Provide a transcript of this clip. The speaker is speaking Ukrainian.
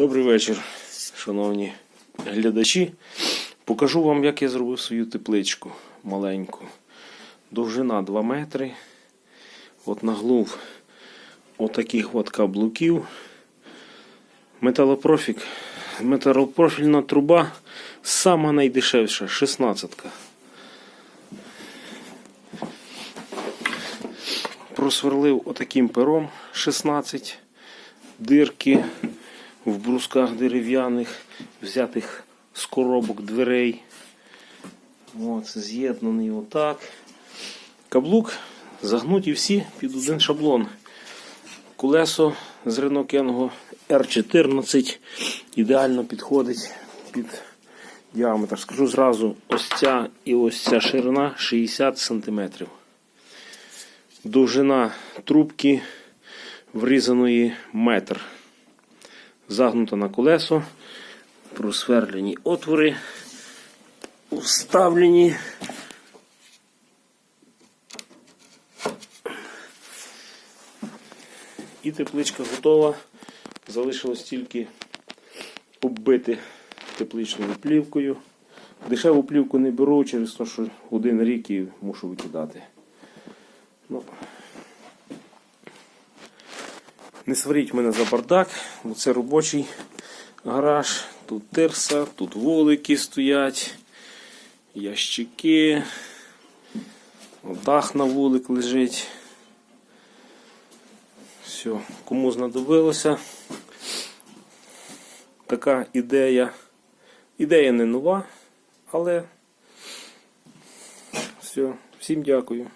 Добрий вечір, шановні глядачі. Покажу вам, як я зробив свою тепличку маленьку. Довжина 2 метри. От наглув отаких от каблуків. Металопрофік. Металопрофільна труба сама найдешевша, 16. Просверлив отаким пером 16 дирки в брусках дерев'яних, взятих з коробок дверей. От, з'єднаний отак. Каблук загнуті всі під один шаблон. Колесо з Kengo R14 ідеально підходить під діаметр. Скажу зразу, ось ця і ось ця ширина 60 см. Довжина трубки врізаної метр. Загнута на колесо, просверлені отвори, вставлені. І тепличка готова. Залишилось тільки оббити тепличною плівкою. Дешеву плівку не беру через те, що один рік і мушу викидати. Ну, не сваріть мене за бардак, бо це робочий гараж. Тут тирса, тут вулики стоять, ящики, дах на вулик лежить. Все, кому знадобилося. Така ідея. Ідея не нова, але все, всім дякую.